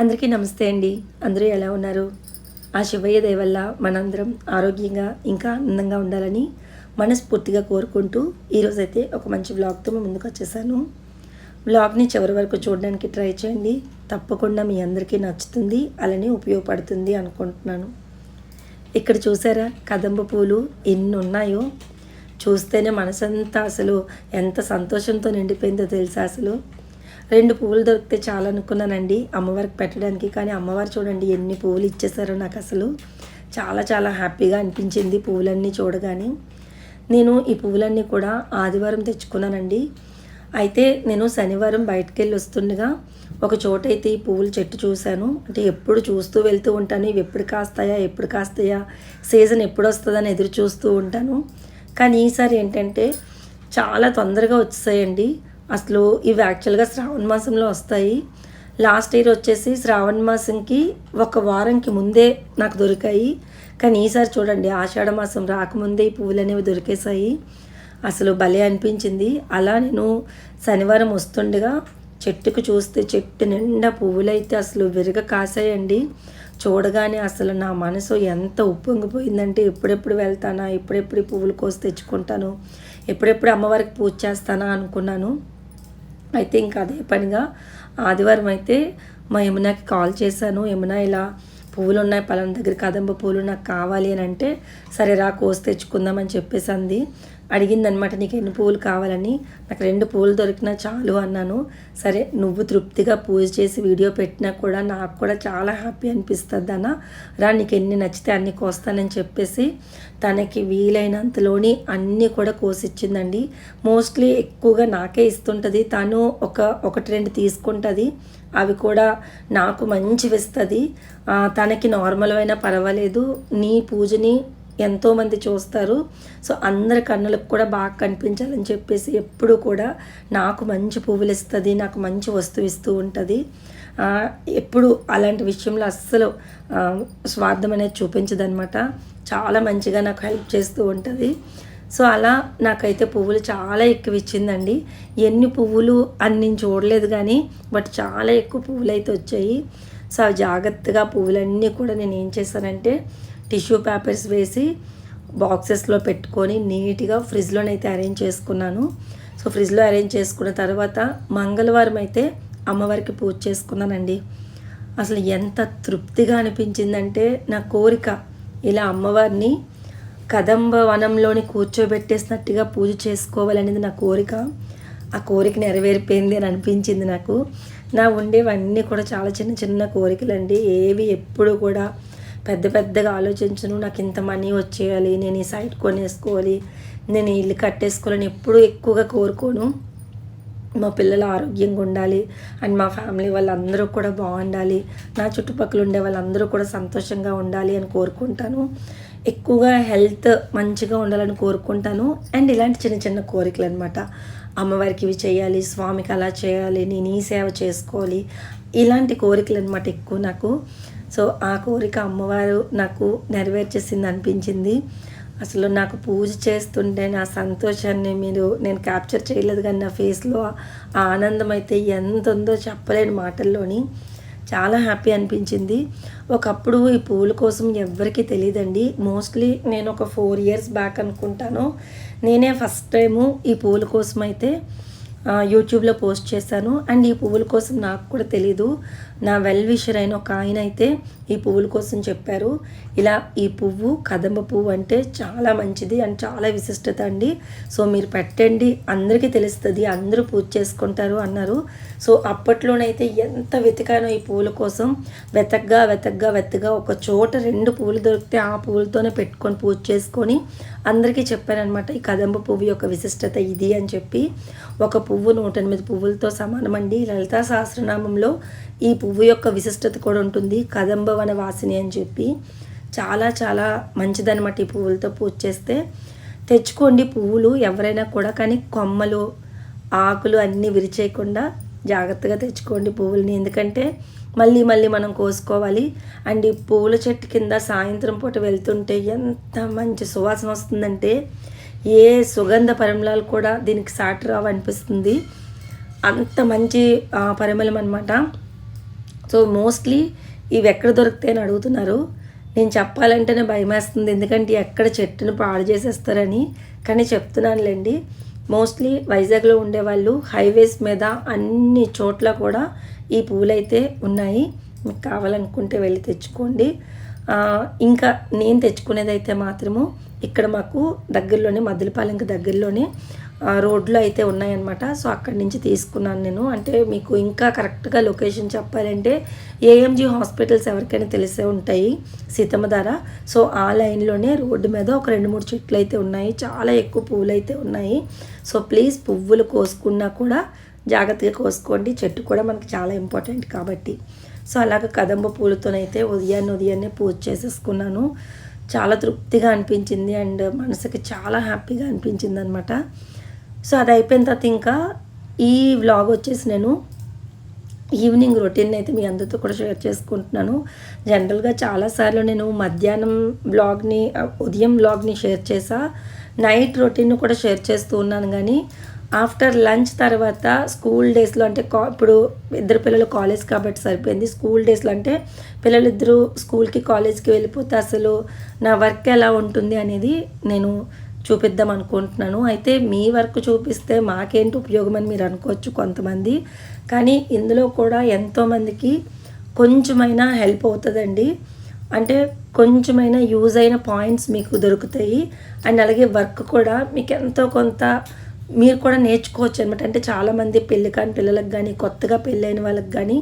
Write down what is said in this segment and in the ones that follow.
అందరికీ నమస్తే అండి. అందరూ ఎలా ఉన్నారు? ఆ శివయ్య దయ వల్ల మనందరం ఆరోగ్యంగా ఇంకా ఆనందంగా ఉండాలని మనస్ఫూర్తిగా కోరుకుంటూ ఈరోజైతే ఒక మంచి వ్లాగ్తో మేము ముందుకు వచ్చేసాను. వ్లాగ్ని చివరి వరకు చూడడానికి ట్రై చేయండి. తప్పకుండా మీ అందరికీ నచ్చుతుంది అలానే ఉపయోగపడుతుంది అనుకుంటున్నాను. ఇక్కడ చూసారా? కదంబ పూలు ఎన్ని ఉన్నాయో చూస్తేనే మనసంతా అసలు ఎంత సంతోషంతో నిండిపోయిందో తెలుసా అసలు? రెండు పువ్వులు దొరికితే చాలా అనుకున్నానండి. అమ్మవారికి పెట్టడానికి. కానీ అమ్మవారు చూడండి ఎన్ని పువ్వులు ఇచ్చేసారో నాకు అసలు. చాలా చాలా హ్యాపీగా అనిపించింది పువ్వులన్నీ చూడగానే. నేను ఈ పువ్వులన్నీ కూడా ఆదివారం తెచ్చుకున్నానండి. అయితే నేను శనివారం బయటకు వెళ్ళి వస్తుండగా ఒక చోట అయితే ఈ పువ్వుల చెట్టు చూశాను. అంటే ఎప్పుడు చూస్తూ వెళ్తూ ఉంటాను. ఇవి ఎప్పుడు కాస్తాయా ఎప్పుడు కాస్తాయా సీజన్ ఎప్పుడు వస్తుందని ఎదురు చూస్తూ ఉంటాను. కానీ ఈసారి ఏంటంటే చాలా తొందరగా వచ్చేసాయండి. అసలు ఇవి యాక్చువల్గా శ్రావణ మాసంలో వస్తాయి. లాస్ట్ ఇయర్ వచ్చేసి శ్రావణ మాసంకి ఒక వారంకి ముందే నాకు దొరికాయి. కానీ ఈసారి చూడండి ఆషాఢ మాసం రాకముందే ఈ పువ్వులు అనేవి దొరికేసాయి అసలు భలే అనిపించింది. అలా నేను శనివారం వస్తుండగా చెట్టుకు చూస్తే చెట్టు నిండా పువ్వులైతే అసలు విరగ కాసాయండి చూడగానే అసలు నా మనసు ఎంత ఉప్పొంగిపోయిందంటే ఎప్పుడెప్పుడు వెళ్తానా ఎప్పుడెప్పుడు పువ్వులు కోసి తెచ్చుకుంటాను ఎప్పుడెప్పుడు అమ్మవారికి పూజ చేస్తానా అనుకున్నాను. అయితే ఇంకా అదే పనిగా ఆదివారం అయితే మా యమునాకి కాల్ చేశాను. యమునా ఇలా పువ్వులు ఉన్నాయి పలానా దగ్గర కదంబ పువ్వులు నాకు కావాలి అని అంటే సరే రా కోసి తెచ్చుకుందామని చెప్పేసి అంది. అడిగిందనమాట నీకు ఎన్ని పువ్వులు కావాలని? నాకు రెండు పువ్వులు దొరికినా చాలు అన్నాను. సరే నువ్వు తృప్తిగా పూజ చేసి వీడియో పెట్టినా కూడా నాకు కూడా చాలా హ్యాపీ అనిపిస్తుంది అన్న రా నీకు ఎన్ని నచ్చితే అన్ని కోస్తానని చెప్పేసి తనకి వీలైనంతలోని అన్నీ కూడా కోసిచ్చిందండి. మోస్ట్లీ ఎక్కువగా నాకే ఇస్తుంటుంది. తను ఒక ఒకటి రెండు తీసుకుంటుంది. అవి కూడా నాకు మంచివి ఇస్తుంది తనకి నార్మల్ అయినా పర్వాలేదు. నీ పూజని ఎంతోమంది చూస్తారు. సో అందరి కన్నులకు కూడా బాగా కనిపించాలని చెప్పేసి ఎప్పుడు కూడా నాకు మంచి పువ్వులు ఇస్తుంది నాకు మంచి వస్తువు ఇస్తూ ఉంటుంది. ఎప్పుడు అలాంటి విషయంలో అస్సలు స్వార్థం అనేది చూపించదనమాట. చాలా మంచిగా నాకు హెల్ప్ చేస్తూ ఉంటుంది. సో అలా నాకైతే పువ్వులు చాలా ఎక్కువ ఇచ్చిందండి. ఎన్ని పువ్వులు అని నేను చూడలేదు కానీ బట్ చాలా ఎక్కువ పువ్వులు అయితే వచ్చాయి. సో జాగ్రత్తగా పువ్వులన్నీ కూడా నేను ఏం చేశానంటే టిష్యూ పేపర్స్ వేసి బాక్సెస్లో పెట్టుకొని నీట్గా ఫ్రిడ్జ్లోనైతే అరేంజ్ చేసుకున్నాను. సో ఫ్రిడ్జ్లో అరేంజ్ చేసుకున్న తర్వాత మంగళవారం అయితే అమ్మవారికి పూజ చేసుకున్నానండి. అసలు ఎంత తృప్తిగా అనిపించిందంటే నా కోరిక ఇలా అమ్మవారిని కదంబ వనంలోని కూర్చోబెట్టేసినట్టుగా పూజ చేసుకోవాలనేది నా కోరిక. ఆ కోరిక నెరవేరిపోయింది అని అనిపించింది నాకు. నా ఉండేవన్నీ కూడా చాలా చిన్న చిన్న కోరికలండి. ఏవి ఎప్పుడు కూడా పెద్ద పెద్దగా ఆలోచించను. నాకు ఇంత మనీ వచ్చేయాలి నేను ఈ సైట్ కొనేసుకోవాలి నేను ఇల్లు కట్టేసుకోవాలని ఎప్పుడూ ఎక్కువగా కోరుకోను. మా పిల్లలు ఆరోగ్యంగా ఉండాలి అండ్ మా ఫ్యామిలీ వాళ్ళందరూ కూడా బాగుండాలి. నా చుట్టుపక్కల ఉండే వాళ్ళందరూ కూడా సంతోషంగా ఉండాలి అని కోరుకుంటాను. ఎక్కువగా హెల్త్ మంచిగా ఉండాలని కోరుకుంటాను. అండ్ ఇలాంటి చిన్న చిన్న కోరికలు అనమాట అమ్మవారికి ఇవి చేయాలి స్వామికి అలా చేయాలి నేను ఈ సేవ చేసుకోవాలి. ఇలాంటి కోరికలు అనమాట ఎక్కువ నాకు. సో ఆ కోరిక అమ్మవారు నాకు నెరవేర్చేసింది అనిపించింది అసలు నాకు పూజ చేస్తుంటే నా సంతోషాన్ని మీరు నేను క్యాప్చర్ చేయలేదు కానీ నా ఫేస్లో ఆ ఆనందం అయితే ఎంత ఉందో చెప్పలేని మాటల్లోని చాలా హ్యాపీ అనిపించింది. ఒకప్పుడు ఈ పూల కోసం ఎవ్వరికీ తెలియదండి మోస్ట్లీ నేను ఒక ఫోర్ ఇయర్స్ బ్యాక్ అనుకుంటాను. నేనే ఫస్ట్ టైము ఈ పూల కోసం అయితే యూట్యూబ్లో పోస్ట్ చేశాను. అండ్ ఈ పువ్వుల కోసం నాకు కూడా తెలీదు. నా వెల్ విషర్ అయిన ఒక ఆయన అయితే ఈ పువ్వుల కోసం చెప్పారు. ఇలా ఈ పువ్వు కదంబ పువ్వు అంటే చాలా మంచిది అండ్ చాలా విశిష్టత అండి. సో మీరు పెట్టండి. అందరికీ తెలుస్తుంది. అందరూ పూజ చేసుకుంటారు అన్నారు. సో అప్పట్లోనైతే ఎంత వెతికానో ఈ పువ్వుల కోసం. వెతగ్గా వెతగ్గా వెతగా ఒక చోట రెండు పువ్వులు దొరికితే ఆ పువ్వులతోనే పెట్టుకొని పూజ చేసుకొని అందరికీ చెప్పానమాట ఈ కదంబ పువ్వు యొక్క విశిష్టత ఇది అని చెప్పి. ఒక పువ్వు నూట ఎనిమిది పువ్వులతో సమానమండి. లలితా సహస్రనామంలో ఈ పువ్వు యొక్క విశిష్టత కూడా ఉంటుంది కదంబ అనే వాసిని అని చెప్పి. చాలా చాలా మంచిదనమాట ఈ పువ్వులతో పూజ చేస్తే. తెచ్చుకోండి పువ్వులు ఎవరైనా కూడా కానీ కొమ్మలు ఆకులు అన్నీ విరిచేయకుండా జాగ్రత్తగా తెచ్చుకోండి పువ్వులని. ఎందుకంటే మళ్ళీ మళ్ళీ మనం కోసుకోవాలి. అండ్ ఈ పూల చెట్టు కింద సాయంత్రం పూట వెళ్తుంటే ఎంత మంచి సువాసన వస్తుందంటే ఏ సుగంధ పరిమళాలు కూడా దీనికి సాటి రావు అనిపిస్తుంది. అంత మంచి పరిమళం అనమాట సో మోస్ట్లీ ఇవి ఎక్కడ దొరికితే అని అడుగుతున్నారు. నేను చెప్పాలంటేనే భయమేస్తుంది. ఎందుకంటే ఎక్కడ చెట్టును పాడు చేసేస్తారని. కానీ చెప్తున్నానులేండి. మోస్ట్లీ వైజాగ్లో ఉండేవాళ్ళు హైవేస్ మీద అన్ని చోట్ల కూడా ఈ పూలైతే ఉన్నాయి. మీకు కావాలనుకుంటే వెళ్ళి తెచ్చుకోండి. ఇంకా నేను తెచ్చుకునేదైతే మాత్రము ఇక్కడ మాకు దగ్గరలోనే మద్దిలపాలెంకి దగ్గరలోనే రోడ్లు అయితే ఉన్నాయన్నమాట. సో అక్కడి నుంచి తీసుకున్నాను నేను. అంటే మీకు ఇంకా కరెక్ట్గా లొకేషన్ చెప్పాలంటే ఏఎంజీ హాస్పిటల్స్ ఎవరికైనా తెలిసే ఉంటాయి సీతమ్మధార సో ఆ లైన్లోనే రోడ్డు మీద ఒక రెండు మూడు చెట్లు అయితే ఉన్నాయి. చాలా ఎక్కువ పువ్వులు అయితే ఉన్నాయి. సో ప్లీజ్ పువ్వులు కోసుకున్నా కూడా జాగ్రత్తగా కోసుకోండి. చెట్టు కూడా మనకి చాలా ఇంపార్టెంట్ కాబట్టి. సో అలాగ కదంబ పూలతోనైతే ఉదయాన్నే ఉదయాన్నే పూజ చేసేసుకున్నాను. చాలా తృప్తిగా అనిపించింది అండ్ మనసుకి చాలా హ్యాపీగా అనిపించింది అనమాట సో అది అయిపోయిన తర్వాత ఇంకా ఈ వ్లాగ్ వచ్చేసి నేను ఈవినింగ్ రొటీన్ అయితే మీ అందరితో కూడా షేర్ చేసుకుంటున్నాను. జనరల్గా చాలాసార్లు నేను మధ్యాహ్నం బ్లాగ్ని ఉదయం బ్లాగ్ని షేర్ చేసా. నైట్ రొటీన్ కూడా షేర్ చేస్తూ ఉన్నాను కానీ ఆఫ్టర్ లంచ్ తర్వాత స్కూల్ డేస్లో అంటే కా ఇప్పుడు ఇద్దరు పిల్లలు కాలేజ్ కాబట్టి సరిపోయింది. స్కూల్ డేస్లో అంటే పిల్లలు ఇద్దరు స్కూల్కి కాలేజ్కి వెళ్ళిపోతే అసలు నా వర్క్ ఎలా ఉంటుంది అనేది నేను చూపిద్దాం అనుకుంటున్నాను. అయితే మీ వర్క్ చూపిస్తే మాకేంటి ఉపయోగం అని మీరు అనుకోవచ్చు కొంతమంది. కానీ ఇందులో కూడా ఎంతోమందికి కొంచెమైనా హెల్ప్ అవుతుందండి. అంటే కొంచెమైనా యూజ్ అయిన పాయింట్స్ మీకు దొరుకుతాయి. అండ్ అలాగే వర్క్ కూడా మీకు ఎంతో కొంత మీరు కూడా నేర్చుకోవచ్చు అనమాట అంటే చాలామంది పెళ్ళి కాని పిల్లలకు కానీ కొత్తగా పెళ్ళైన వాళ్ళకి కానీ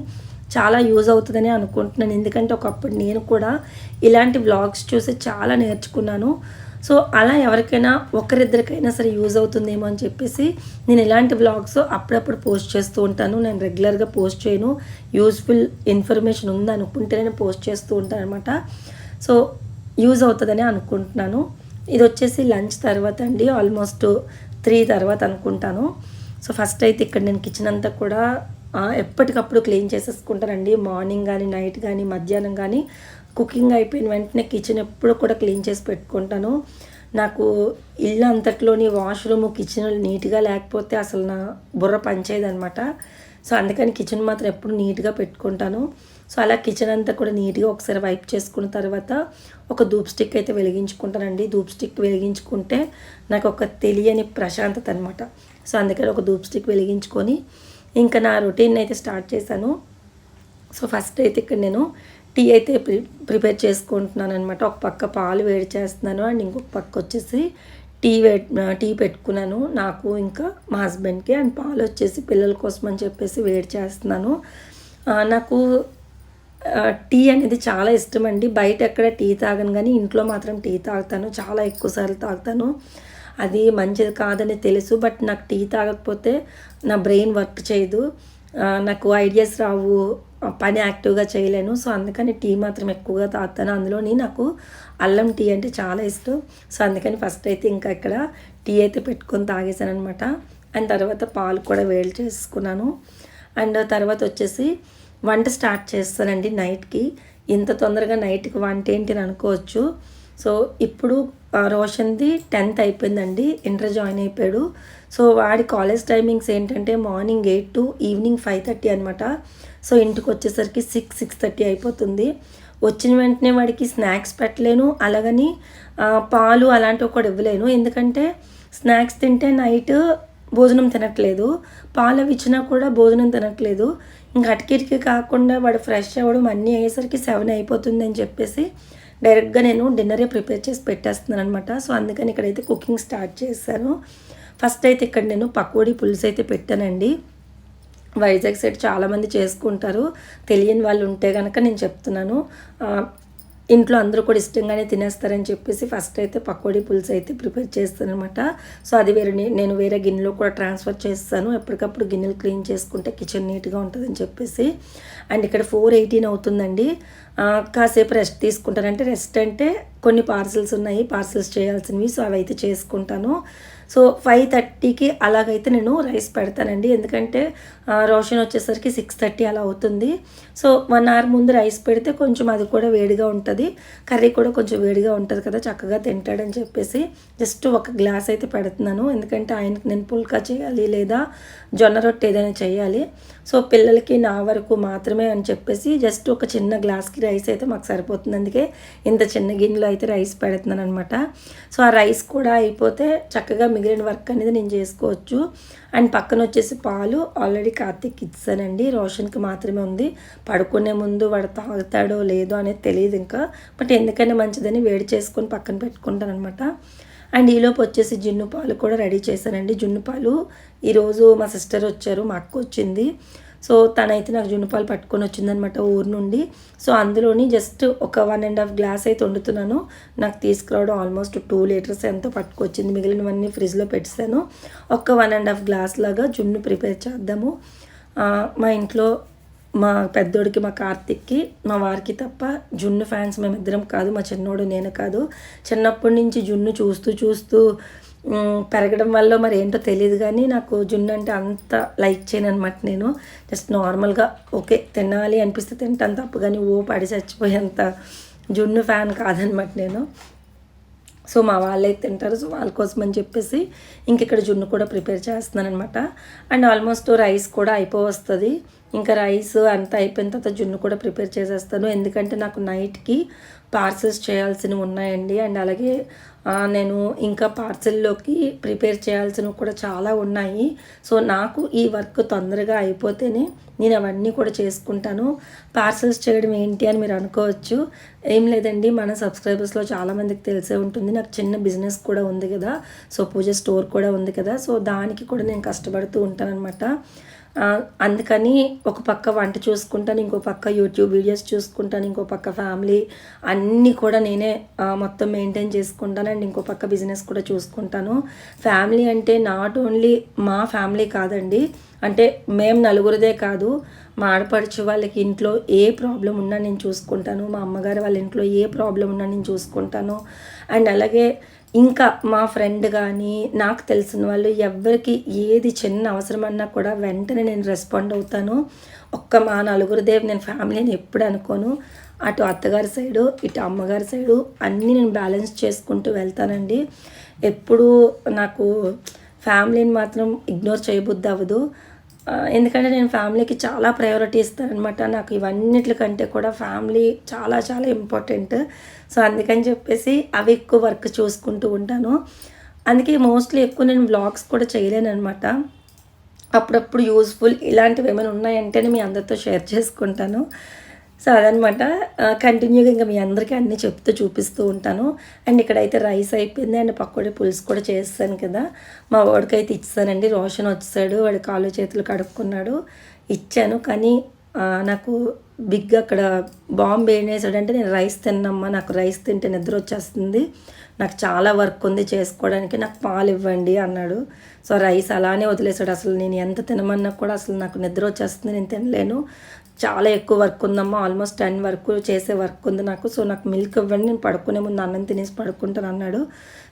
చాలా యూజ్ అవుతుందని అనుకుంటున్నాను. ఎందుకంటే ఒకప్పుడు నేను కూడా ఇలాంటి వ్లాగ్స్ చూసి చాలా నేర్చుకున్నాను. సో అలా ఎవరికైనా ఒకరిద్దరికైనా సరే యూజ్ అవుతుందేమో అని చెప్పేసి నేను ఇలాంటి వ్లాగ్స్ అప్పుడప్పుడు పోస్ట్ చేస్తూ ఉంటాను. నేను రెగ్యులర్గా పోస్ట్ చేయను. యూస్ఫుల్ ఇన్ఫర్మేషన్ ఉంది అనుకుంటే నేను పోస్ట్ చేస్తూ ఉంటాను అనమాట సో యూజ్ అవుతుందని అనుకుంటున్నాను. ఇది వచ్చేసి లంచ్ తర్వాత అండి. ఆల్మోస్ట్ త్రీ తర్వాత అనుకుంటాను. సో ఫస్ట్ అయితే ఇక్కడ నేను కిచెన్ అంతా కూడా ఎప్పటికప్పుడు క్లీన్ చేసేసుకుంటానండి. మార్నింగ్ కానీ నైట్ కానీ మధ్యాహ్నం కానీ కుకింగ్ అయిపోయిన వెంటనే కిచెన్ ఎప్పుడు కూడా క్లీన్ చేసి పెట్టుకుంటాను. నాకు ఇల్లు అంతట్లోని వాష్రూమ్ కిచెన్ నీట్గా లేకపోతే అసలు నా బుర్ర పనిచేయదనమాట సో అందుకని కిచెన్ మాత్రం ఎప్పుడు నీట్గా పెట్టుకుంటాను. సో అలా కిచెన్ అంతా కూడా నీట్గా ఒకసారి వైప్ చేసుకున్న తర్వాత ఒక ధూప్ స్టిక్ అయితే వెలిగించుకుంటానండి. ధూప్ స్టిక్ వెలిగించుకుంటే నాకు ఒక తెలియని ప్రశాంతత అనమాట సో అందుకని ఒక ధూప్ స్టిక్ వెలిగించుకొని ఇంకా నా రొటీన్ అయితే స్టార్ట్ చేశాను. సో ఫస్ట్ అయితే ఇక్కడ నేను టీ అయితే ప్రి ప్రిపేర్ చేసుకుంటున్నాను అనమాట ఒక పక్క పాలు వేడి చేస్తున్నాను అండ్ ఇంకొక పక్క వచ్చేసి టీ వే టీ పెట్టుకున్నాను. నాకు ఇంకా మా హస్బెండ్కి అండ్ పాలు వచ్చేసి పిల్లల కోసం అని చెప్పేసి వేడి చేస్తున్నాను. నాకు టీ అనేది చాలా ఇష్టం అండి. బయట ఎక్కడ టీ తాగను కానీ ఇంట్లో మాత్రం టీ తాగుతాను. చాలా ఎక్కువ సార్లు తాగుతాను. అది మంచిది కాదని తెలుసు బట్ నాకు టీ తాగకపోతే నా బ్రెయిన్ వర్క్ చేయదు. నాకు ఐడియాస్ రావు. పని యాక్టివ్గా చేయలేను. సో అందుకని టీ మాత్రం ఎక్కువగా తాగుతాను. అందులోని నాకు అల్లం టీ అంటే చాలా ఇష్టం. సో అందుకని ఫస్ట్ అయితే ఇంకా ఇక్కడ టీ అయితే పెట్టుకొని తాగేసాను అనమాట అండ్ తర్వాత పాలు కూడా వేడి చేసుకున్నాను. అండ్ తర్వాత వచ్చేసి వంట స్టార్ట్ చేస్తానండి నైట్కి. ఇంత తొందరగా నైట్కి వంట ఏంటి అని అనుకోవచ్చు. సో ఇప్పుడు రోషన్ది టెన్త్ అయిపోయిందండి. ఇంటర్ జాయిన్ అయిపోయాడు. సో వాడి కాలేజ్ టైమింగ్స్ ఏంటంటే morning eight to evening five thirty అనమాట సో ఇంటికి వచ్చేసరికి సిక్స్ సిక్స్ థర్టీ అయిపోతుంది. వచ్చిన వెంటనే వాడికి స్నాక్స్ పెట్టలేను అలాగని పాలు అలాంటివి కూడా ఇవ్వలేను. ఎందుకంటే స్నాక్స్ తింటే నైట్ భోజనం తినట్లేదు. పాలు అవి ఇచ్చినా కూడా భోజనం తినట్లేదు. ఇంకా అటుకిటికి కాకుండా వాడు ఫ్రెష్ అవ్వడం అన్నీ అయ్యేసరికి సెవెన్ అయిపోతుంది అని చెప్పేసి డైరెక్ట్గా నేను డిన్నరే ప్రిపేర్ చేసి పెట్టేస్తున్నాను అనమాట సో అందుకని ఇక్కడైతే కుకింగ్ స్టార్ట్ చేశాను. ఫస్ట్ అయితే ఇక్కడ నేను పకోడీ పులుసు అయితే పెట్టానండి. వైజాగ్ సైడ్ చాలామంది చేసుకుంటారు. తెలియని వాళ్ళు ఉంటే కనుక నేను చెప్తున్నాను. ఇంట్లో అందరూ కూడా ఇష్టంగానే తినేస్తారని చెప్పేసి ఫస్ట్ అయితే పకోడీ పులుసు అయితే ప్రిపేర్ చేస్తాను అనమాట సో అది వేరే నేను వేరే గిన్నెలో కూడా ట్రాన్స్ఫర్ చేస్తాను. ఎప్పటికప్పుడు గిన్నెలు క్లీన్ చేసుకుంటే కిచెన్ నీట్గా ఉంటుందని చెప్పేసి. అండ్ ఇక్కడ ఫోర్ ఎయిటీన్ అవుతుందండి. కాసేపు రెస్ట్ తీసుకుంటానంటే రెస్ట్ అంటే కొన్ని పార్సిల్స్ ఉన్నాయి పార్సిల్స్ చేయాల్సినవి సో అవి అయితే చేసుకుంటాను. సో ఫైవ్ థర్టీకి అలాగైతే నేను రైస్ పెడతానండి. ఎందుకంటే రోషన్ వచ్చేసరికి సిక్స్ థర్టీ అలా అవుతుంది. సో వన్ అవర్ ముందు రైస్ పెడితే కొంచెం అది కూడా వేడిగా ఉంటుంది. కర్రీ కూడా కొంచెం వేడిగా ఉంటుంది కదా చక్కగా తింటాడని చెప్పేసి జస్ట్ ఒక గ్లాస్ అయితే పెడుతున్నాను. ఎందుకంటే ఆయనకి నేను పుల్కా చేయాలి లేదా జొన్న రొట్టె ఏదైనా చేయాలి. సో పిల్లలకి నా వరకు మాత్రమే అని చెప్పేసి జస్ట్ ఒక చిన్న గ్లాస్కి రైస్ అయితే మాకు సరిపోతుంది. అందుకే ఇంత చిన్న గిన్నెలో అయితే రైస్ పెడుతున్నాను అనమాట సో ఆ రైస్ కూడా అయిపోతే చక్కగా మిగిలిన వర్క్ అనేది నేను చేసుకోవచ్చు. అండ్ పక్కన వచ్చేసి పాలు. ఆల్రెడీ కార్తీక్ ఇచ్చానండి రోషన్కి మాత్రమే ఉంది. పడుకునే ముందు వాడు తాగుతాడో లేదో అనేది తెలియదు ఇంకా. బట్ ఎందుకైనా మంచిదని వేడి చేసుకొని పక్కన పెట్టుకుంటాను అనమాట అండ్ ఈలోపు వచ్చేసి జున్ను పాలు కూడా రెడీ చేశానండి. జున్ను పాలు ఈరోజు మా సిస్టర్ వచ్చారు మా అక్క వచ్చింది. సో తనైతే నాకు జున్ను పాలు పట్టుకొని వచ్చిందనమాట ఊరు నుండి. సో అందులోని జస్ట్ ఒక వన్ అండ్ హాఫ్ గ్లాస్ అయితే వండుతున్నాను. నాకు తీసుకురావడం ఆల్మోస్ట్ టూ లీటర్స్ ఎంతో పట్టుకొచ్చింది. మిగిలినవన్నీ ఫ్రిడ్జ్లో పెట్టాను ఒక వన్ అండ్ హాఫ్ గ్లాస్ లాగా జున్ను ప్రిపేర్ చేద్దాము. మా ఇంట్లో మా పెద్దోడికి మా కార్తిక్కి మా వారికి తప్ప జున్ను ఫ్యాన్స్ మేమిద్దరం కాదు మా చిన్నోడు నేను కాదు. చిన్నప్పటి నుంచి జున్ను చూస్తూ చూస్తూ పెరగడం వల్ల మరి ఏంటో తెలియదు కానీ నాకు జున్ను అంటే అంత లైక్ చేయను అనమాట నేను. జస్ట్ నార్మల్గా ఓకే తినాలి అనిపిస్తే తింటాను తప్పు కానీ ఓ పడి చచ్చిపోయేంత జున్ను ఫ్యాన్ కాదనమాట నేను. సో మా వాళ్ళైతే తింటారు సో వాళ్ళ కోసం అని చెప్పేసి ఇంక ఇక్కడ జున్ను కూడా ప్రిపేర్ చేస్తున్నాను అనమాట అండ్ ఆల్మోస్ట్ రైస్ కూడా అయిపో వస్తుంది ఇంకా రైస్ అంతా అయిపోయిన తర్వాత జున్ను కూడా ప్రిపేర్ చేసేస్తాను. ఎందుకంటే నాకు నైట్కి పార్సల్స్ చేయాల్సినవి ఉన్నాయండి. అండ్ అలాగే నేను ఇంకా పార్సల్లోకి ప్రిపేర్ చేయాల్సినవి కూడా చాలా ఉన్నాయి. సో నాకు ఈ వర్క్ తొందరగా అయిపోతేనే నేను అవన్నీ కూడా చేసుకుంటాను. పార్సల్స్ చేయడం ఏంటి అని మీరు అనుకోవచ్చు. ఏం లేదండి మన సబ్స్క్రైబర్స్లో చాలామందికి తెలిసే ఉంటుంది. నాకు చిన్న బిజినెస్ కూడా ఉంది కదా. సో పూజ స్టోర్ కూడా ఉంది కదా. సో దానికి కూడా నేను కష్టపడుతూ ఉంటానన్నమాట. అందుకని ఒక పక్క వంట చూసుకుంటాను ఇంకో పక్క యూట్యూబ్ వీడియోస్ చూసుకుంటాను ఇంకో పక్క ఫ్యామిలీ అన్నీ కూడా నేనే మొత్తం మెయింటైన్ చేసుకుంటాను అండ్ ఇంకో పక్క బిజినెస్ కూడా చూసుకుంటాను. ఫ్యామిలీ అంటే నాట్ ఓన్లీ మా ఫ్యామిలీ కాదండి అంటే మేము నలుగురిదే కాదు మా ఆడపడుచు వాళ్ళకి ఇంట్లో ఏ ప్రాబ్లం ఉన్నా నేను చూసుకుంటాను మా అమ్మగారు వాళ్ళ ఇంట్లో ఏ ప్రాబ్లం ఉన్నా నేను చూసుకుంటాను. అండ్ అలాగే ఇంకా మా ఫ్రెండ్ కానీ నాకు తెలిసిన వాళ్ళు ఎవరికి ఏది చిన్న అవసరమన్నా కూడా వెంటనే నేను రెస్పాండ్ అవుతాను. ఒక్క మా నలుగురిదేవి నేను ఫ్యామిలీని ఎప్పుడు అనుకోను. అటు అత్తగారి సైడు ఇటు అమ్మగారి సైడు అన్నీ నేను బ్యాలెన్స్ చేసుకుంటూ వెళ్తానండి. ఎప్పుడూ నాకు ఫ్యామిలీని మాత్రం ఇగ్నోర్ చేయబుద్ది అవ్వదు. ఎందుకంటే నేను ఫ్యామిలీకి చాలా ప్రయారిటీ ఇస్తానమాట నాకు ఇవన్నిటికంటే కూడా ఫ్యామిలీ చాలా చాలా ఇంపార్టెంట్ సో అందుకని చెప్పేసి అవి ఎక్కువ వర్క్ చూసుకుంటూ ఉంటాను. అందుకే మోస్ట్లీ ఎక్కువ నేను వ్లాగ్స్ కూడా చేయలేను అనమాట అప్పుడప్పుడు యూస్ఫుల్ ఇలాంటివి ఏమైనా ఉన్నాయంటేనే మీ అందరితో షేర్ చేసుకుంటాను. సో అదనమాట కంటిన్యూగా ఇంకా మీ అందరికీ అన్నీ చెప్తూ చూపిస్తూ ఉంటాను. అండ్ ఇక్కడైతే రైస్ అయిపోయింది. అండ్ పక్కడి పులుసు కూడా చేస్తాను కదా. మా వాడికైతే ఇచ్చానండి. రోషన్ వచ్చాడు. వాడు కాళ్ళు చేతులు కడుక్కున్నాడు. ఇచ్చాను. కానీ నాకు బిగ్ అక్కడ బాంబు ఏం వేసాడంటే నేను రైస్ తిన్నమ్మా నాకు రైస్ తింటే నిద్ర వచ్చేస్తుంది నాకు చాలా వర్క్ ఉంది చేసుకోవడానికి నాకు పాలు ఇవ్వండి అన్నాడు. సో రైస్ అలానే వదిలేసాడు అసలు నేను ఎంత తినమన్నా కూడా అసలు నాకు నిద్ర వచ్చేస్తుంది నేను తినలేను. చాలా ఎక్కువ వర్క్ ఉందమ్మా ఆల్మోస్ట్ టెన్ వరకు చేసే వర్క్ ఉంది నాకు. సో నాకు మిల్క్ ఇవ్వండి నేను పడుకునే ముందు అన్నం తినేసి పడుకుంటాను అన్నాడు.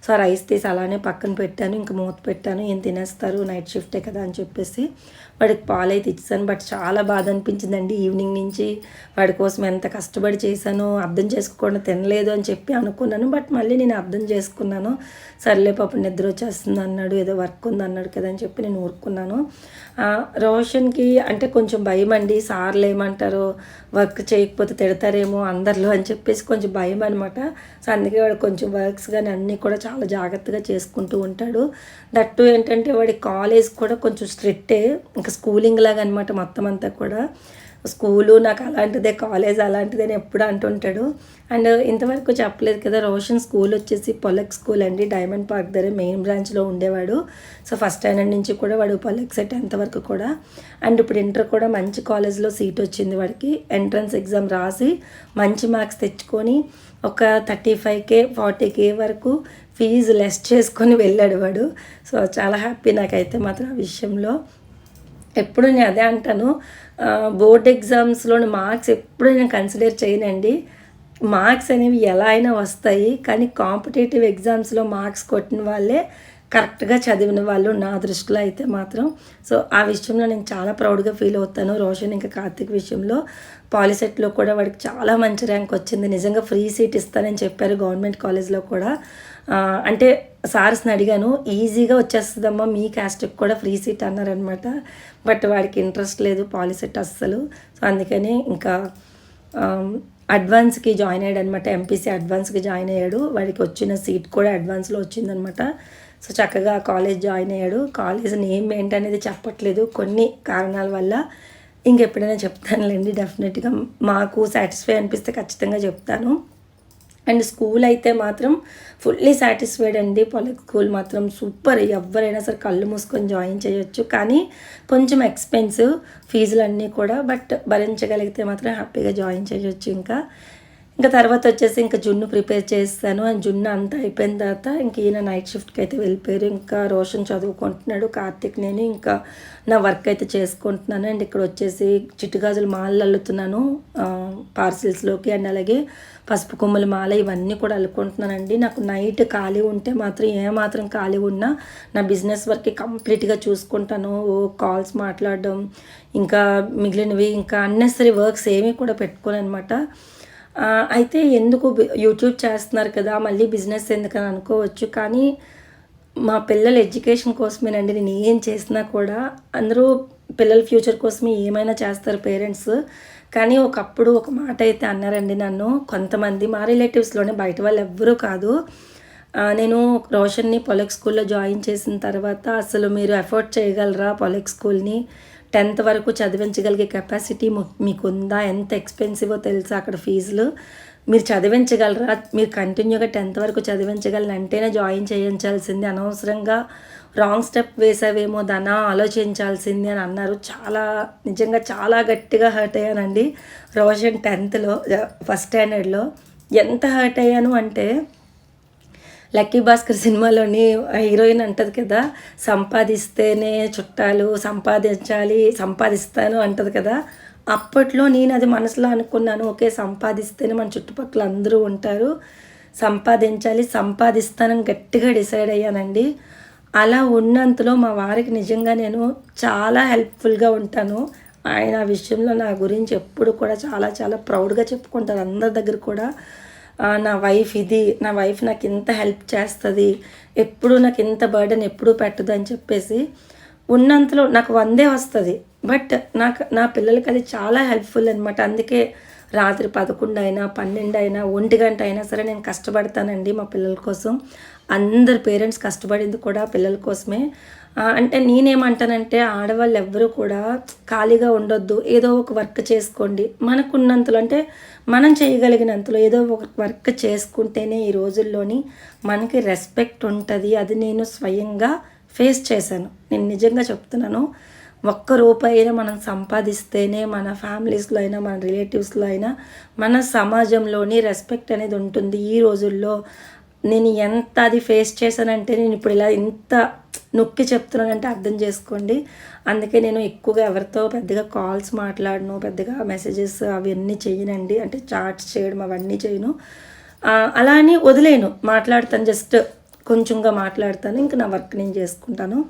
సో రైస్ తీసి అలానే పక్కన పెట్టాను ఇంకా మూత పెట్టాను. ఏం తినేస్తారు? నైట్ షిఫ్టే కదా అని చెప్పేసి వాడికి పాలు అయితే ఇచ్చాను బట్ చాలా బాధ అనిపించిందండి. ఈవినింగ్ నుంచి వాడి కోసం ఎంత కష్టపడి చేశానో అర్థం చేసుకోకుండా తినలేదు అని చెప్పి అనుకున్నాను. బట్ మళ్ళీ నేను అర్థం చేసుకున్నాను. సర్లే పాప నిద్ర వచ్చేస్తుంది అన్నాడు. ఏదో వర్క్ ఉంది అన్నాడు కదా అని చెప్పి నేను ఊరుకున్నాను. రోషన్కి అంటే కొంచెం భయం అండి. సార్లు ఏమంటారు? వర్క్ చేయకపోతే తిడతారేమో అందరిలో అని చెప్పేసి కొంచెం భయం అనమాట సో అందుకే వాడు కొంచెం వర్క్స్ కానీ అన్నీ కూడా చాలా జాగ్రత్తగా చేసుకుంటూ ఉంటాడు. దట్టు ఏంటంటే వాడి కాలేజ్ కూడా కొంచెం స్ట్రిక్టే ఇంకా స్కూలింగ్ లాగా అనమాట మొత్తం అంతా కూడా. స్కూలు నాకు అలాంటిదే కాలేజ్ అలాంటిదే అని ఎప్పుడు అంటుంటాడు. అండ్ ఇంతవరకు చెప్పలేదు కదా రోషన్ స్కూల్ వచ్చేసి పొలక్ స్కూల్ అండి. డైమండ్ పార్క్ దగ్గర మెయిన్ బ్రాంచ్లో ఉండేవాడు. సో ఫస్ట్ స్టాండర్డ్ నుంచి కూడా వాడు పొలక్ సెట్ టెన్త్ వరకు కూడా. అండ్ ఇప్పుడు ఇంటర్ కూడా మంచి కాలేజ్లో సీట్ వచ్చింది వాడికి. ఎంట్రన్స్ ఎగ్జామ్ రాసి మంచి మార్క్స్ తెచ్చుకొని ఒక thirty five K forty K వరకు ఫీజు లెస్ చేసుకొని వెళ్ళాడు వాడు. సో చాలా హ్యాపీ నాకైతే మాత్రం ఆ విషయంలో. ఎప్పుడు నేను అదే అంటాను బోర్డ్ ఎగ్జామ్స్లోని మార్క్స్ ఎప్పుడూ నేను కన్సిడర్ చేయనండి. మార్క్స్ అనేవి ఎలా అయినా వస్తాయి కానీ కాంపిటేటివ్ ఎగ్జామ్స్లో మార్క్స్ కొట్టిన వాళ్ళే కరెక్ట్గా చదివిన వాళ్ళు నా దృష్టిలో అయితే మాత్రం. సో ఆ విషయంలో నేను చాలా ప్రౌడ్గా ఫీల్ అవుతాను. రోషన్ ఇంకా కార్తిక్ విషయంలో పాలిసెట్లో కూడా వాడికి చాలా మంచి ర్యాంక్ వచ్చింది. నిజంగా ఫ్రీ సీట్ ఇస్తానని చెప్పారు గవర్నమెంట్ కాలేజ్లో కూడా. అంటే సార్స్ని అడిగాను ఈజీగా వచ్చేస్తుందమ్మా మీ క్యాస్ట్కి కూడా ఫ్రీ సీట్ అన్నారనమాట. బట్ వాడికి ఇంట్రెస్ట్ లేదు పాలిసెట్ అస్సలు. సో అందుకని ఇంకా అడ్వాన్స్కి జాయిన్ అయ్యాడు అనమాట ఎంపీసీ అడ్వాన్స్కి జాయిన్ అయ్యాడు. వాడికి వచ్చిన సీట్ కూడా అడ్వాన్స్లో వచ్చిందనమాట. సో చక్కగా కాలేజ్ జాయిన్ అయ్యాడు. కాలేజ్ నేమ్ ఏంటనేది చెప్పట్లేదు కొన్ని కారణాల వల్ల. ఇంకెప్పుడైనా చెప్తానులేండి డెఫినెట్గా మాకు సాటిస్ఫై అనిపిస్తే ఖచ్చితంగా చెప్తాను. అండ్ స్కూల్ అయితే మాత్రం ఫుల్లీ సాటిస్ఫైడ్ అండి. పొలిక్ స్కూల్ మాత్రం సూపర్ ఎవరైనా సరే కళ్ళు మూసుకొని జాయిన్ చేయొచ్చు. కానీ కొంచెం ఎక్స్పెన్సివ్ ఫీజులు అన్నీ కూడా బట్ భరించగలిగితే మాత్రం హ్యాపీగా జాయిన్ చేయొచ్చు ఇంకా. ఇంకా తర్వాత వచ్చేసి ఇంకా జున్ను ప్రిపేర్ చేస్తాను. ఆ జున్ను అంతా అయిపోయిన తర్వాత ఇంక ఈయన నైట్ షిఫ్ట్కి అయితే వెళ్ళిపోయారు. ఇంకా రోషన్ చదువుకుంటున్నాడు. కార్తిక్ నేను ఇంకా నా వర్క్ అయితే చేసుకుంటున్నాను. అండ్ ఇక్కడ వచ్చేసి చిట్టుగాజులు మాలలు అల్లుతున్నాను పార్సిల్స్లోకి. అండ్ అలాగే పసుపు కొమ్మల మాల ఇవన్నీ కూడా అల్లుకుంటున్నానండి. నాకు నైట్ ఖాళీ ఉంటే మాత్రం ఏమాత్రం ఖాళీ ఉన్నా నా బిజినెస్ వర్క్ కంప్లీట్గా చూసుకుంటాను. ఓ కాల్స్ మాట్లాడడం ఇంకా మిగిలినవి ఇంకా అన్నెసరీ వర్క్స్ ఏమీ కూడా పెట్టుకోను అనమాట అయితే ఎందుకు యూట్యూబ్ చేస్తున్నారు కదా మళ్ళీ బిజినెస్ ఎందుకని అనుకోవచ్చు. కానీ మా పిల్లల ఎడ్యుకేషన్ కోసమేనండి నేను ఏం చేసినా కూడా అందరూ పిల్లల ఫ్యూచర్ కోసమే ఏమైనా చేస్తారు పేరెంట్స్ కానీ ఒకప్పుడు ఒక మాట అయితే అన్నారండి నన్ను కొంతమంది మా రిలేటివ్స్లోనే బయట వాళ్ళు ఎవ్వరూ కాదు. నేను రోషన్ని పొలక్ స్కూల్లో జాయిన్ చేసిన తర్వాత అసలు మీరు ఎఫోర్డ్ చేయగలరా పొలెక్ స్కూల్ని టెన్త్ వరకు చదివించగలిగే కెపాసిటీ మీకు ఉందా ఎంత ఎక్స్పెన్సివో తెలుసా అక్కడ ఫీజులు? మీరు చదివించగలరా? మీరు కంటిన్యూగా టెన్త్ వరకు చదివించగలను అంటేనే జాయిన్ చేయించాల్సింది. అనవసరంగా రాంగ్ స్టెప్ వేసావేమో దానా ఆలోచించాల్సింది అని అన్నారు. చాలా నిజంగా చాలా గట్టిగా హర్ట్ అయ్యానండి. రోషన్ టెన్త్లో ఫస్ట్ స్టాండర్డ్లో. ఎంత హర్ట్ అయ్యాను అంటే లక్కీ భాస్కర్ సినిమాలోని హీరోయిన్ అంటది కదా సంపాదిస్తేనే చుట్టాలు సంపాదించాలి సంపాదిస్తాను అంటది కదా. అప్పట్లో నేను అది మనసులో అనుకున్నాను ఓకే సంపాదిస్తేనే మన చుట్టుపక్కల అందరూ ఉంటారు. సంపాదించాలి సంపాదిస్తానని గట్టిగా డిసైడ్ అయ్యానండి. అలా ఉన్నంతలో మా వారికి నిజంగా నేను చాలా హెల్ప్ఫుల్గా ఉంటాను. ఆయన ఆ విషయంలో నా గురించి ఎప్పుడు కూడా చాలా చాలా ప్రౌడ్గా చెప్పుకుంటారు అందరి దగ్గర కూడా. నా వైఫ్ ఇది నా వైఫ్ నాకు ఇంత హెల్ప్ చేస్తుంది ఎప్పుడు నాకు ఇంత బర్డెన్ ఎప్పుడూ పెట్టదు అని చెప్పేసి ఉన్నంతలో నాకు వందే వస్తుంది. బట్ నాకు నా పిల్లలకి అది చాలా హెల్ప్ఫుల్ అనమాట అందుకే రాత్రి పదకొండు అయినా పన్నెండు అయినా ఒంటి గంట అయినా సరే నేను కష్టపడతానండి మా పిల్లల కోసం. అందరు పేరెంట్స్ కష్టపడింది కూడా పిల్లల కోసమే. అంటే నేనేమంటానంటే ఆడవాళ్ళు ఎవ్వరూ కూడా ఖాళీగా ఉండొద్దు. ఏదో ఒక వర్క్ చేసుకోండి. మనకున్నంతలో అంటే మనం చేయగలిగినంతలో ఏదో ఒక వర్క్ చేసుకుంటేనే ఈ రోజుల్లోని మనకి రెస్పెక్ట్ ఉంటుంది. అది నేను స్వయంగా ఫేస్ చేశాను. నేను నిజంగా చెప్తున్నాను. ఒక్క రూపాయి అయినా మనం సంపాదిస్తేనే మన ఫ్యామిలీస్లో అయినా మన రిలేటివ్స్లో అయినా మన సమాజంలోని రెస్పెక్ట్ అనేది ఉంటుంది ఈ రోజుల్లో. నేను ఎంత అది ఫేస్ చేశానంటే నేను ఇప్పుడు ఇలా ఇంత నొక్కి చెప్తున్నానంటే అర్థం చేసుకోండి. అందుకే నేను ఎక్కువగా ఎవరితో పెద్దగా కాల్స్ మాట్లాడను పెద్దగా మెసేజెస్ అవన్నీ చేయనండి. అంటే చాట్స్ చేయడం అవన్నీ చేయను. అలా అని వదిలేను మాట్లాడతాను జస్ట్ కొంచెంగా మాట్లాడతాను. ఇంకా నా వర్క్ నేను చేసుకుంటాను.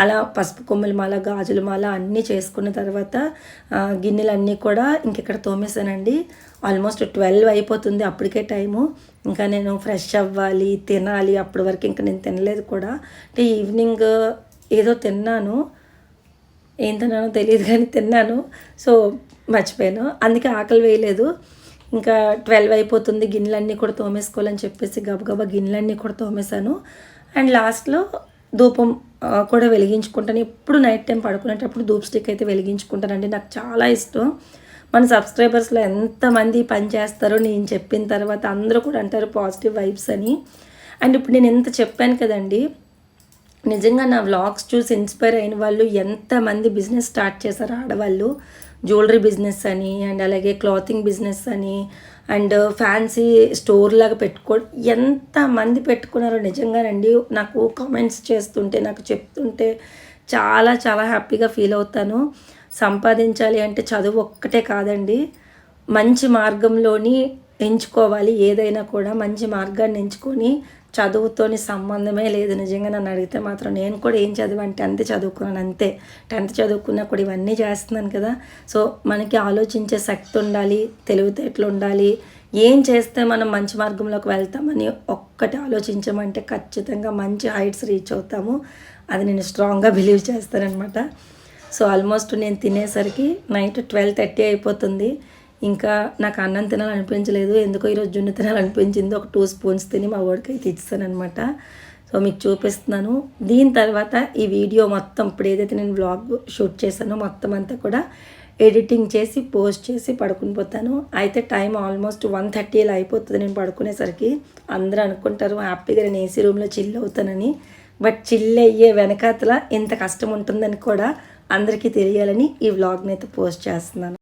అలా పసుపు కొమ్ముల మాల గాజుల మాల అన్నీ చేసుకున్న తర్వాత గిన్నెలన్నీ కూడా ఇంకెక్కడ తోమేశానండి. ఆల్మోస్ట్ ట్వెల్వ్ అయిపోతుంది అప్పటికే టైము. ఇంకా నేను ఫ్రెష్ అవ్వాలి తినాలి అప్పటి వరకు ఇంకా నేను తినలేదు కూడా. అంటే ఈవినింగ్ ఏదో తిన్నాను. ఏం తిన్నానో తెలియదు కానీ తిన్నాను. సో మర్చిపోయాను. అందుకే ఆకలి వేయలేదు. ఇంకా ట్వెల్వ్ అయిపోతుంది గిన్నెలన్నీ కూడా తోమేసుకోవాలని చెప్పేసి గబగబా గిన్నెలన్నీ కూడా తోమేశాను. అండ్ లాస్ట్లో ధూపం కూడా వెలిగించుకుంటాను. ఎప్పుడు నైట్ టైం పడుకునేటప్పుడు ధూప్ స్టిక్ అయితే వెలిగించుకుంటానండి. నాకు చాలా ఇష్టం. మన సబ్స్క్రైబర్స్లో ఎంతమంది పని చేస్తారో నేను చెప్పిన తర్వాత అందరూ కూడా అంటారు పాజిటివ్ వైబ్స్ అని. అండ్ ఇప్పుడు నేను ఎంత చెప్పాను కదండి నిజంగా నా వ్లాగ్స్ చూసి ఇన్స్పైర్ అయిన వాళ్ళు ఎంతమంది బిజినెస్ స్టార్ట్ చేశారు ఆడవాళ్ళు? జ్యువెలరీ బిజినెస్ అని అండ్ అలాగే క్లాతింగ్ బిజినెస్ అని అండ్ ఫ్యాన్సీ స్టోర్ లాగా పెట్టుకో ఎంతమంది పెట్టుకున్నారో నిజంగానండి నాకు కామెంట్స్ చేస్తుంటే నాకు చెప్తుంటే చాలా చాలా హ్యాపీగా ఫీల్ అవుతాను. సంపాదించాలి అంటే చదువు ఒక్కటే కాదండి. మంచి మార్గంలోని ఎంచుకోవాలి ఏదైనా కూడా మంచి మార్గాన్ని ఎంచుకొని చదువుతోని సంబంధమే లేదు. నిజంగా నన్ను అడిగితే మాత్రం నేను కూడా ఏం చదివాను టెన్త్ చదువుకున్నాను అంతే. టెన్త్ చదువుకున్నా కూడా ఇవన్నీ చేస్తున్నాను కదా. సో మనకి ఆలోచించే శక్తి ఉండాలి తెలివితేటలు ఉండాలి. ఏం చేస్తే మనం మంచి మార్గంలోకి వెళ్తామని ఒక్కటి ఆలోచించమంటే ఖచ్చితంగా మంచి హైట్స్ రీచ్ అవుతాము. అది నేను స్ట్రాంగ్గా బిలీవ్ చేస్తానన్నమాట. సో ఆల్మోస్ట్ నేను తినేసరికి నైట్ ట్వెల్వ్ థర్టీ అయిపోతుంది. ఇంకా నాకు అన్నం తినాలనిపించలేదు ఎందుకో ఈరోజు జున్ను తినాలనిపించింది. ఒక టూ స్పూన్స్ తిని మా వాడికి అయితే ఇచ్చానమాట సో మీకు చూపిస్తున్నాను. దీని తర్వాత ఈ వీడియో మొత్తం ఇప్పుడు ఏదైతే నేను వ్లాగ్ షూట్ చేశానో మొత్తం అంతా కూడా ఎడిటింగ్ చేసి పోస్ట్ చేసి పడుకుని పోతాను. అయితే టైం ఆల్మోస్ట్ వన్ థర్టీ ఇలా అయిపోతుంది నేను పడుకునేసరికి. అందరూ అనుకుంటారు హ్యాపీగా నేను ఏసీ రూమ్లో చిల్ అవుతానని. బట్ చిల్ అయ్యే వెనకాతల ఇంత కష్టం ఉంటుందని కూడా అందరికీ తెలియాలని ఈ వ్లాగ్ని అయితే పోస్ట్ చేస్తున్నాను.